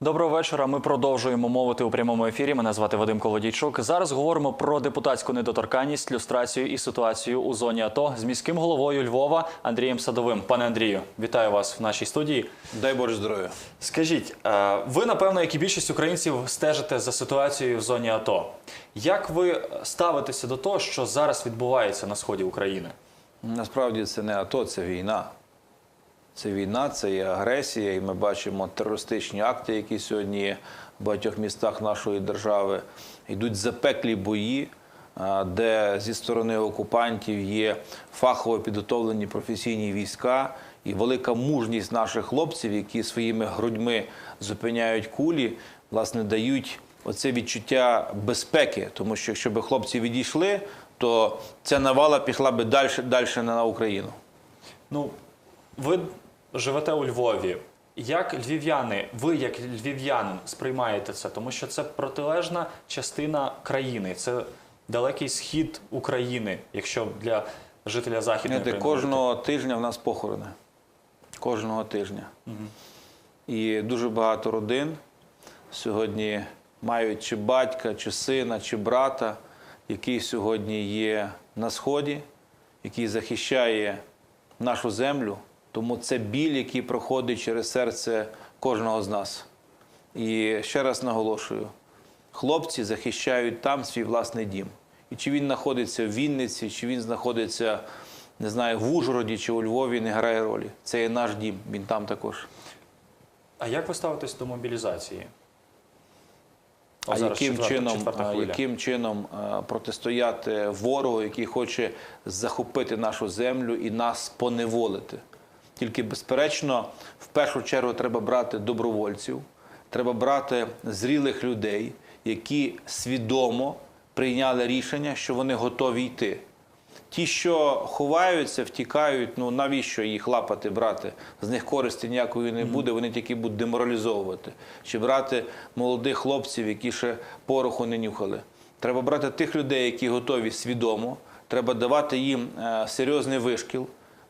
Доброго вечора. Ми продовжуємо мовити у прямому ефірі. Мене звати Вадим Колодійчук. Зараз говоримо про депутатську недоторканність, люстрацію і ситуацію у зоні АТО з міським головою Львова Андрієм Садовим. Пане Андрію, вітаю вас в нашій студії. Дай Боже здоров'я. Скажіть, е, ви напевно, як і більшість українців, стежите за ситуацією в зоні АТО. Як ви ставитеся до того, що зараз відбувається на сході України? Насправді це не АТО, це війна. Це війна, це є агресія, і ми бачимо терористичні акти, які сьогодні в багатьох містах нашої держави. Йдуть запеклі бої, де зі сторони окупантів є фахово підготовлені професійні війська і велика мужність наших хлопців, які своїми грудьми зупиняють кулі, власне, дають оце відчуття безпеки. Тому що якщо б хлопці відійшли, то ця навала пішла би далі, далі на Україну. Ну, ви живете у Львові. Як львів'яни, ви як львів'янин сприймаєте це? Тому що це протилежна частина країни, це далекий схід України, якщо для жителя західної Знаєте, України. кожного тижня в нас похорони. Кожного тижня. І дуже багато родин сьогодні мають чи батька, чи сина, чи брата, який сьогодні є на сході, який захищає нашу землю. Тому це біль, який проходить через серце кожного з нас. І ще раз наголошую: хлопці захищають там свій власний дім. І чи він знаходиться в Вінниці, чи він знаходиться, не знаю, в Ужгороді чи у Львові, не грає ролі. Це є наш дім, він там також. А як ви ставитесь до мобілізації? О, А зараз яким четверта- чином, четверта яким чином протистояти ворогу, який хоче захопити нашу землю і нас поневолити? Тільки, безперечно, в першу чергу треба брати добровольців, треба брати зрілих людей, які свідомо прийняли рішення, що вони готові йти. Ті, що ховаються, втікають, ну навіщо їх лапати, брати? З них користі ніякої не буде, вони тільки будуть деморалізовувати. Чи брати молодих хлопців, які ще пороху не нюхали. Треба брати тих людей, які готові свідомо. Треба давати їм е, серйозний вишкіл.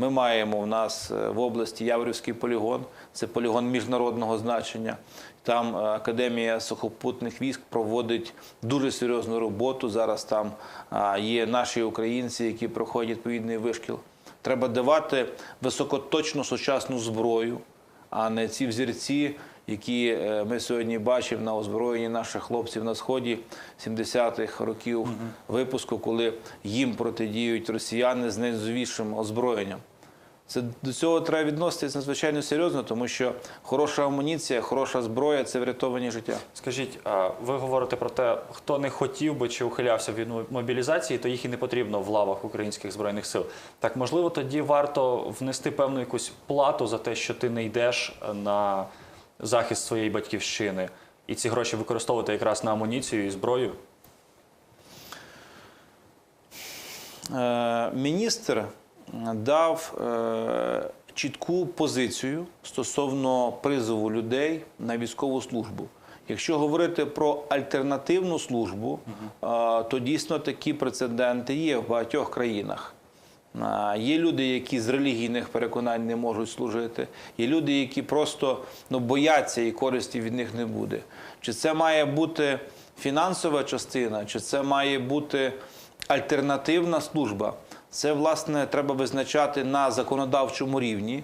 Ми маємо в нас е, в області Яврівський полігон, це полігон міжнародного значення. Там е, Академія сухопутних військ проводить дуже серйозну роботу. Зараз там є наші українці, які проходять відповідний вишкіл. Треба давати високоточну сучасну зброю, а не ці взірці, які е, ми сьогодні бачимо на озброєнні наших хлопців на сході 70-х років випуску, коли їм протидіють росіяни з найновішим озброєнням. Це до цього треба відноситися надзвичайно серйозно, тому що хороша амуніція, хороша зброя це врятовані життя. Скажіть, а ви говорите про те, хто не хотів би чи ухилявся від мобілізації, то їх і не потрібно в лавах українських збройних сил. Так можливо, тоді варто внести певну якусь плату за те, що ти не йдеш на захист своєї батьківщини, і ці гроші використовувати якраз на амуніцію і зброю. Е, Міністр дав е, чітку позицію стосовно призову людей на військову службу. Якщо говорити про альтернативну службу, е, то дійсно такі прецеденти є в багатьох країнах. Є люди, які з релігійних переконань не можуть служити. Є люди, які просто ну, бояться і користі від них не буде. Чи це має бути фінансова частина, чи це має бути альтернативна служба? Це, власне, треба визначати на законодавчому рівні.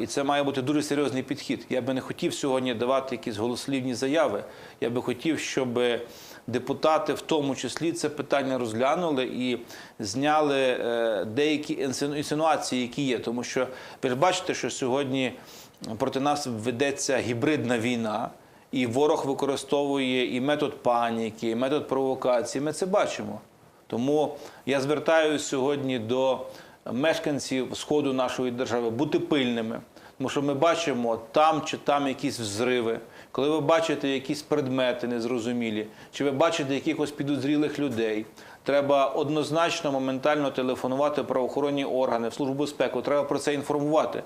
І це має бути дуже серйозний підхід. Я би не хотів сьогодні давати якісь голослівні заяви. Я би хотів, щоб депутати в тому числі це питання розглянули і зняли е, деякі інсинуації, які є. Тому що ви бачите, що сьогодні проти нас ведеться гібридна війна, і ворог використовує і метод паніки, і метод провокації. Ми це бачимо. Тому я звертаюся сьогодні до мешканців сходу нашої держави бути пильними, тому що ми бачимо там чи там якісь взриви. Коли ви бачите якісь предмети незрозумілі, чи ви бачите якихось підозрілих людей, треба однозначно моментально телефонувати правоохоронні органи, в службу безпеки. Треба про це інформувати.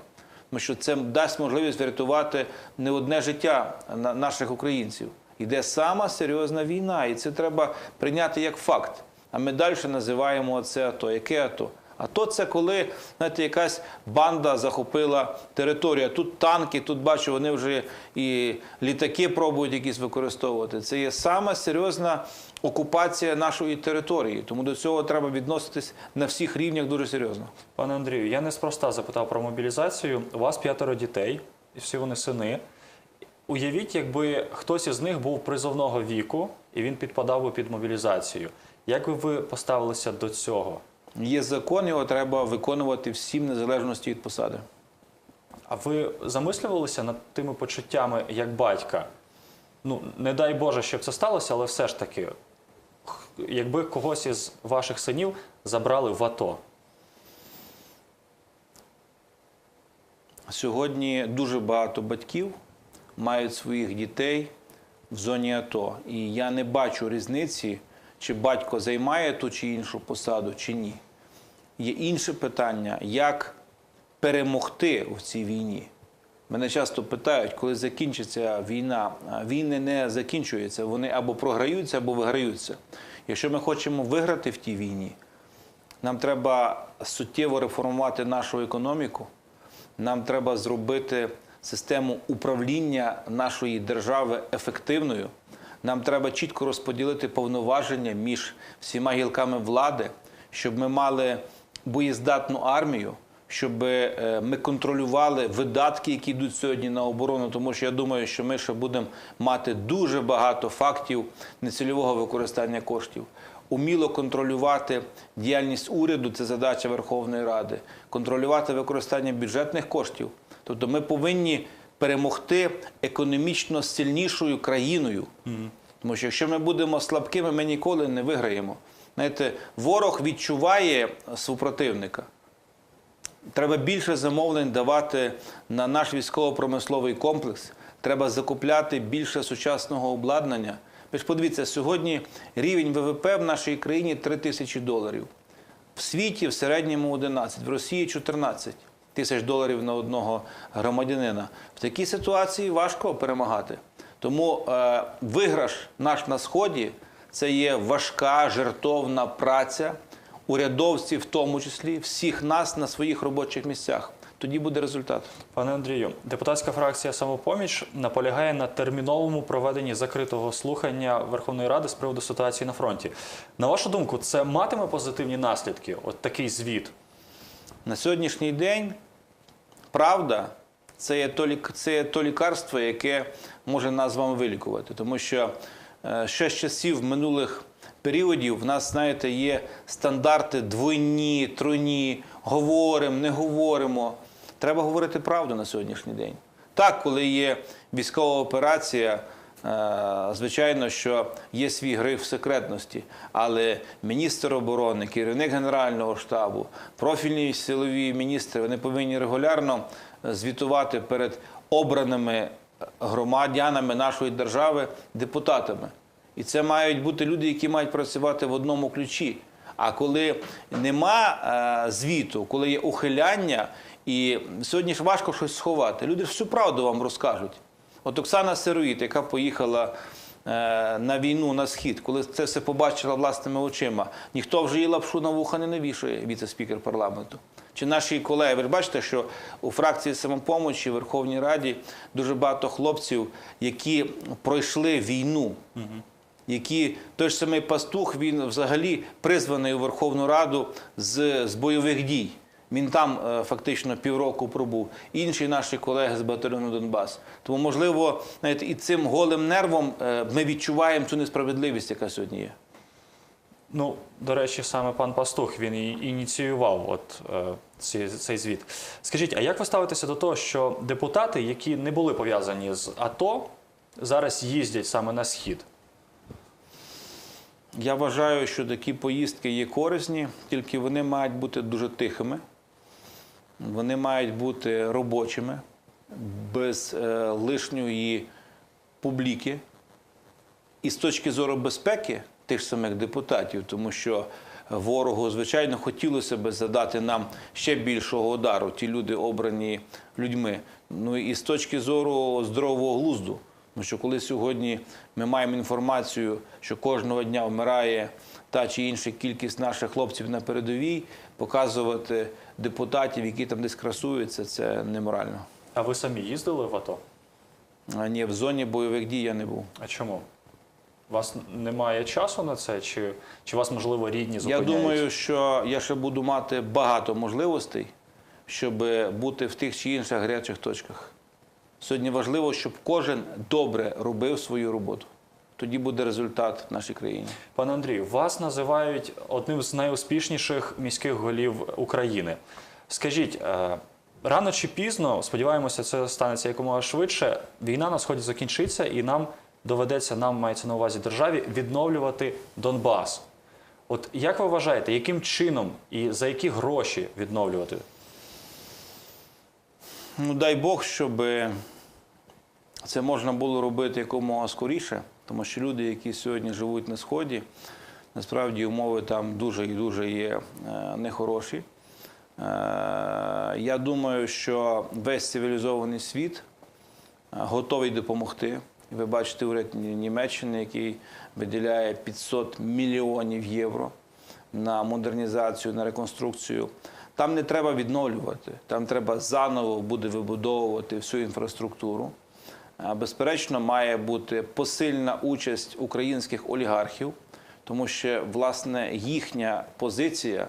Тому що це дасть можливість врятувати не одне життя на- наших українців. Йде сама серйозна війна, і це треба прийняти як факт. А ми далі називаємо це АТО. Яке АТО? АТО це коли знаєте, якась банда захопила територію. Тут танки, тут бачу, вони вже і літаки пробують якісь використовувати. Це є сама серйозна окупація нашої території. Тому до цього треба відноситись на всіх рівнях дуже серйозно. Пане Андрію, я неспроста запитав про мобілізацію. У вас п'ятеро дітей, і всі вони сини. Уявіть, якби хтось із них був призовного віку і він підпадав би під мобілізацію. Як би ви поставилися до цього? Є закон, його треба виконувати всім незалежності від посади. А ви замислювалися над тими почуттями як батька? Ну, не дай Боже, щоб це сталося, але все ж таки, якби когось із ваших синів забрали в АТО. Сьогодні дуже багато батьків мають своїх дітей в зоні АТО. І я не бачу різниці, чи батько займає ту чи іншу посаду, чи ні. Є інше питання, як перемогти в цій війні. Мене часто питають, коли закінчиться війна. Війни не закінчуються, вони або програються, або виграються. Якщо ми хочемо виграти в тій війні, нам треба суттєво реформувати нашу економіку. Нам треба зробити систему управління нашої держави ефективною. Нам треба чітко розподілити повноваження між всіма гілками влади, щоб ми мали боєздатну армію, щоб е, ми контролювали видатки, які йдуть сьогодні на оборону. Тому що я думаю, що ми ще будемо мати дуже багато фактів нецільового використання коштів уміло контролювати діяльність уряду це задача Верховної Ради, контролювати використання бюджетних коштів. Тобто ми повинні перемогти економічно сильнішою країною. Тому що якщо ми будемо слабкими, ми ніколи не виграємо. Знаєте, ворог відчуває супротивника. Треба більше замовлень давати на наш військово-промисловий комплекс. Треба закупляти більше сучасного обладнання. Ви ж подивіться, сьогодні рівень ВВП в нашій країні 3 тисячі доларів. В світі в середньому 11, в Росії 14 тисяч доларів на одного громадянина. В такій ситуації важко перемагати. Тому е, виграш наш на сході це є важка жертовна праця урядовців, в тому числі всіх нас на своїх робочих місцях. Тоді буде результат. Пане Андрію, депутатська фракція Самопоміч наполягає на терміновому проведенні закритого слухання Верховної Ради з приводу ситуації на фронті. На вашу думку, це матиме позитивні наслідки? От такий звіт? На сьогоднішній день правда це є то, це є то лікарство, яке може нас з вами вилікувати. Тому що е, ще з часів минулих періодів в нас, знаєте, є стандарти двойні, тройні, говоримо, не говоримо. Треба говорити правду на сьогоднішній день. Так, коли є військова операція, Звичайно, що є свій гриф секретності, але міністр оборони, керівник Генерального штабу, профільні силові міністри вони повинні регулярно звітувати перед обраними громадянами нашої держави депутатами. І це мають бути люди, які мають працювати в одному ключі. А коли нема е, звіту, коли є ухиляння, і сьогодні ж важко щось сховати, люди ж всю правду вам розкажуть. От Оксана Сироїд, яка поїхала е, на війну на схід, коли це все побачила власними очима, ніхто вже їй лапшу на вуха не навішує, віце-спікер парламенту. Чи наші колеги, ви ж бачите, що у фракції самопомочі в Верховній Раді дуже багато хлопців, які пройшли війну, які той ж самий пастух, він взагалі призваний у Верховну Раду з, з бойових дій. Він там е, фактично півроку пробув. Інші наші колеги з батальйону Донбас. Тому, можливо, знаєте, і цим голим нервом е, ми відчуваємо цю несправедливість, яка сьогодні є. Ну, до речі, саме пан Пастух він і ініціював от, е, цей звіт. Скажіть, а як ви ставитеся до того, що депутати, які не були пов'язані з АТО, зараз їздять саме на схід? Я вважаю, що такі поїздки є корисні, тільки вони мають бути дуже тихими, вони мають бути робочими, без е, лишньої публіки. І з точки зору безпеки тих самих депутатів, тому що ворогу, звичайно, хотілося б задати нам ще більшого удару, ті люди обрані людьми. Ну і з точки зору здорового глузду, Тому що коли сьогодні ми маємо інформацію, що кожного дня вмирає та чи інша кількість наших хлопців на передовій, показувати депутатів, які там десь красуються, це неморально. А ви самі їздили в АТО? А ні, в зоні бойових дій я не був. А чому? У вас немає часу на це, чи, чи вас, можливо, рідні Я думаю, що я ще буду мати багато можливостей, щоб бути в тих чи інших гарячих точках. Сьогодні важливо, щоб кожен добре робив свою роботу. Тоді буде результат в нашій країні. Пане Андрію, вас називають одним з найуспішніших міських голів України. Скажіть, е, рано чи пізно, сподіваємося, це станеться якомога швидше. Війна на сході закінчиться, і нам доведеться, нам мається на увазі державі, відновлювати Донбас. От як ви вважаєте, яким чином і за які гроші відновлювати? Ну, дай Бог, щоб це можна було робити якомога скоріше, тому що люди, які сьогодні живуть на сході, насправді умови там дуже і дуже є е, нехороші. Е, Я думаю, що весь цивілізований світ е, готовий допомогти. Ви бачите уряд Німеччини, який виділяє 500 мільйонів євро на модернізацію, на реконструкцію. Там не треба відновлювати, там треба заново буде вибудовувати всю інфраструктуру. А, Безперечно, має бути посильна участь українських олігархів, тому що власне їхня позиція,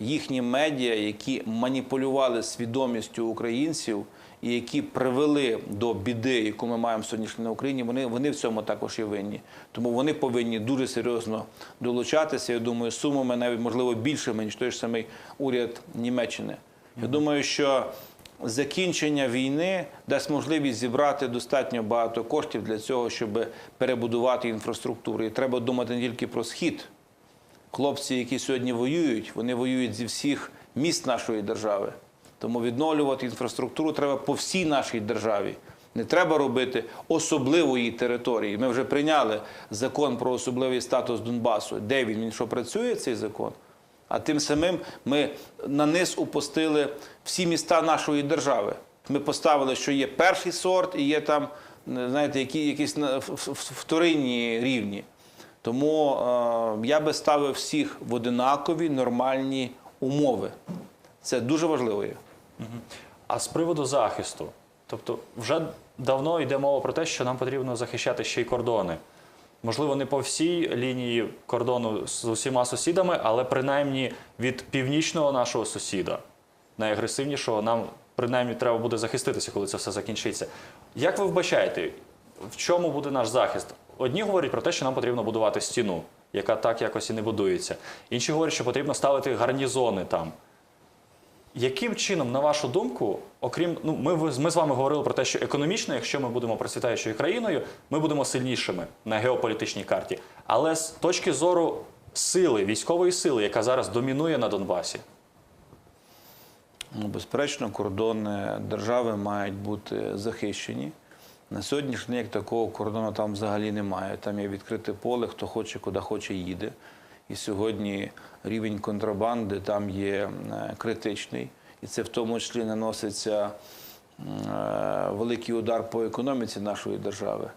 їхні медіа, які маніпулювали свідомістю українців і які привели до біди, яку ми маємо сьогодні на Україні, вони, вони в цьому також є винні. Тому вони повинні дуже серйозно долучатися. Я думаю, сумами навіть можливо більшими, ніж той ж самий уряд Німеччини. Я думаю, що закінчення війни дасть можливість зібрати достатньо багато коштів для цього, щоб перебудувати інфраструктуру. І треба думати не тільки про схід. Хлопці, які сьогодні воюють, вони воюють зі всіх міст нашої держави. Тому відновлювати інфраструктуру треба по всій нашій державі. Не треба робити особливої території. Ми вже прийняли закон про особливий статус Донбасу. Де він? Він що працює цей закон? А тим самим ми на низ упустили всі міста нашої держави. Ми поставили, що є перший сорт і є там, знаєте, які, якісь вторинні рівні. Тому е, я би ставив всіх в одинакові нормальні умови. Це дуже важливо. є. А з приводу захисту, тобто вже давно йде мова про те, що нам потрібно захищати ще й кордони. Можливо, не по всій лінії кордону з усіма сусідами, але принаймні від північного нашого сусіда, найагресивнішого, нам принаймні треба буде захиститися, коли це все закінчиться. Як ви вбачаєте, в чому буде наш захист? Одні говорять про те, що нам потрібно будувати стіну, яка так якось і не будується. Інші говорять, що потрібно ставити гарнізони там. Яким чином, на вашу думку, окрім ну, ми, ми з вами говорили про те, що економічно, якщо ми будемо процвітаючою країною, ми будемо сильнішими на геополітичній карті. Але з точки зору сили, військової сили, яка зараз домінує на Донбасі, Ну, безперечно, кордони держави мають бути захищені. На сьогоднішній день такого кордону там взагалі немає. Там є відкрите поле, хто хоче, куди хоче, їде. І сьогодні рівень контрабанди там є е, критичний. І це в тому числі наноситься е, великий удар по економіці нашої держави.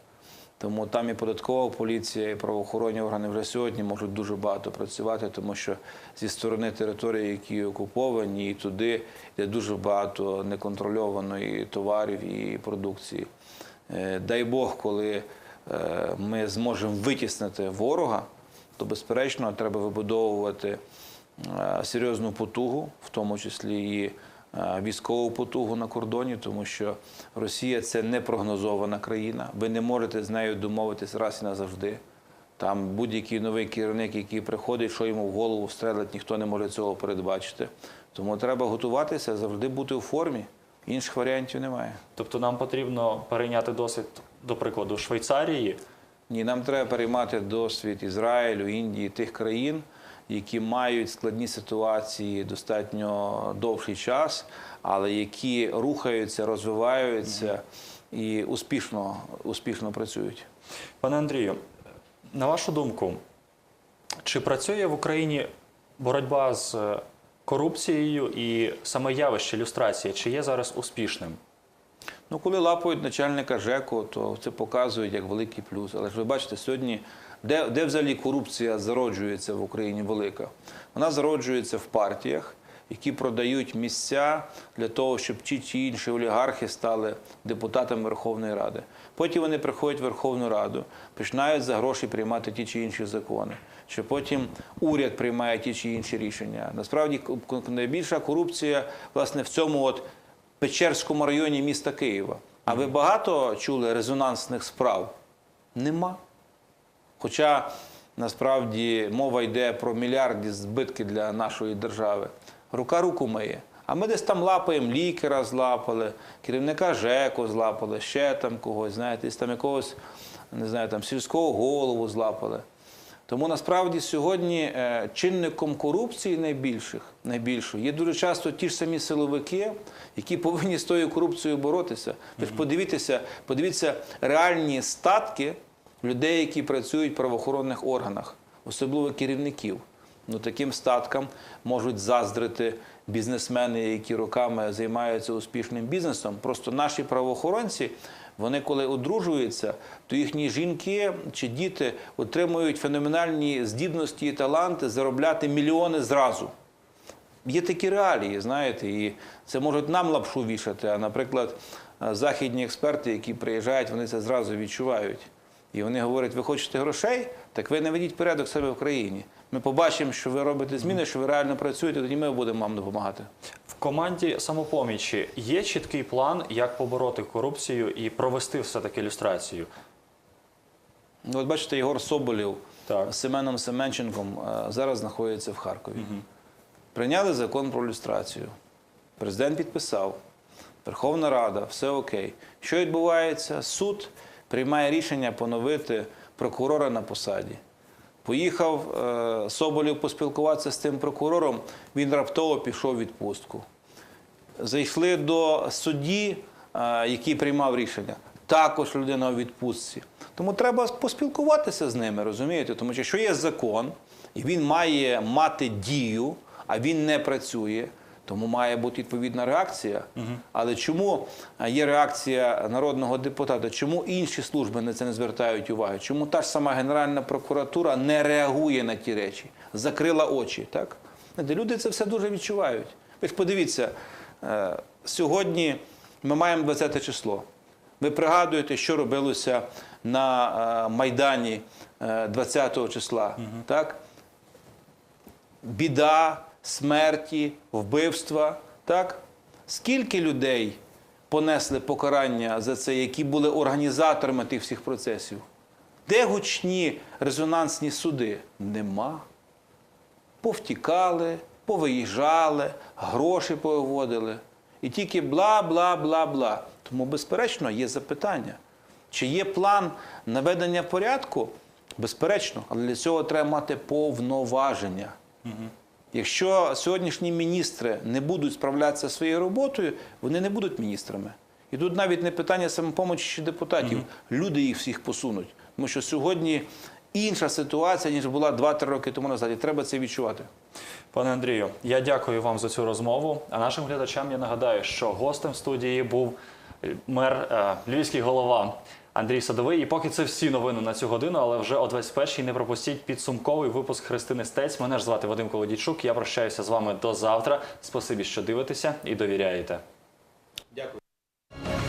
Тому там і податкова поліція, і правоохоронні органи вже сьогодні можуть дуже багато працювати, тому що зі сторони території, які окуповані, і туди йде дуже багато неконтрольованої товарів і продукції. Е, Дай Бог, коли ми зможемо витіснити ворога, то безперечно треба вибудовувати е, серйозну потугу, в тому числі і е, військову потугу на кордоні, тому що Росія це непрогнозована країна. Ви не можете з нею домовитись раз і назавжди. Там будь-який новий керівник, який приходить, що йому в голову стрелить, ніхто не може цього передбачити. Тому треба готуватися, завжди бути у формі. Інших варіантів немає. тобто нам потрібно перейняти досвід, до прикладу, Швейцарії. Ні, нам треба переймати досвід Ізраїлю, Індії, тих країн, які мають складні ситуації достатньо довший час, але які рухаються, розвиваються і успішно, успішно працюють. Пане Андрію, на вашу думку, чи працює в Україні боротьба з е, корупцією і саме явище люстрації, чи є зараз успішним? Ну, коли лапають начальника ЖЕКу, то це показують як великий плюс. Але ж ви бачите, сьогодні, де, де взагалі корупція зароджується в Україні велика? Вона зароджується в партіях, які продають місця для того, щоб ті чи інші олігархи стали депутатами Верховної Ради. Потім вони приходять в Верховну Раду, починають за гроші приймати ті чи інші закони. Що потім уряд приймає ті чи інші рішення. Насправді найбільша корупція власне в цьому от Печерському районі міста Києва. А ви багато чули резонансних справ? Нема. Хоча насправді мова йде про мільярдні збитки для нашої держави. Рука руку миє. А ми десь там лапаємо лікаря злапали, керівника ЖЕКу злапали, ще там когось, знаєте, там якогось, не знаю, там сільського голову злапали. Тому насправді сьогодні е, чинником корупції найбільших, найбільшої є дуже часто ті ж самі силовики, які повинні з тою корупцією боротися. Ви ж подивіться, подивіться реальні статки людей, які працюють в правоохоронних органах, особливо керівників. Ну, таким статкам можуть заздрити бізнесмени, які роками займаються успішним бізнесом. Просто наші правоохоронці, вони коли одружуються, то їхні жінки чи діти отримують феноменальні здібності і таланти заробляти мільйони зразу. Є такі реалії, знаєте, і це можуть нам лапшу вішати. А, наприклад, західні експерти, які приїжджають, вони це зразу відчувають. І вони говорять: ви хочете грошей, так ви наведіть порядок себе в країні. Ми побачимо, що ви робите зміни, що ви реально працюєте, тоді ми будемо вам допомагати. В команді самопомічі є чіткий план, як побороти корупцію і провести все-таки ілюстрацію. Ну, от бачите, Єгор Соболєв Так. з Семеном Семенченком е, зараз знаходиться в Харкові. Прийняли закон про люстрацію. Президент підписав, Верховна Рада, все окей. Що відбувається? Суд приймає рішення поновити прокурора на посаді. Поїхав е, Соболєв поспілкуватися з тим прокурором, він раптово пішов у відпустку. Зайшли до судді, е, який приймав рішення. Також людина у відпустці. Тому треба поспілкуватися з ними, розумієте? Тому що якщо є закон, і він має мати дію, а він не працює, тому має бути відповідна реакція. Але чому е, є реакція народного депутата? Чому інші служби на це не звертають уваги? Чому та ж сама Генеральна прокуратура не реагує на ті речі, закрила очі? Так? Люди це все дуже відчувають. Ви ж подивіться, сьогодні ми маємо 20 число. Ви пригадуєте, що робилося на е, Майдані е, 20 числа? Так? Біда, смерті, вбивства. Так? Скільки людей понесли покарання за це, які були організаторами тих всіх процесів? Де гучні резонансні суди? Нема повтікали, повиїжджали, гроші повиводили. І тільки бла, бла, бла, бла. Тому, безперечно, є запитання. Чи є план наведення порядку? Безперечно, але для цього треба мати повноваження. Якщо сьогоднішні міністри не будуть справлятися своєю роботою, вони не будуть міністрами. І тут навіть не питання самопомочі чи депутатів. Люди їх всіх посунуть. Тому що сьогодні інша ситуація, ніж була 2-3 роки тому назад. І треба це відчувати. Пане Андрію, я дякую вам за цю розмову. А нашим глядачам я нагадаю, що гостем студії був мер е, львівський голова Андрій Садовий. І поки це всі новини на цю годину, але вже о 21-й не пропустіть підсумковий випуск Христини Стець. Мене ж звати Вадим Колодійчук. Я прощаюся з вами до завтра. Спасибі, що дивитеся і довіряєте.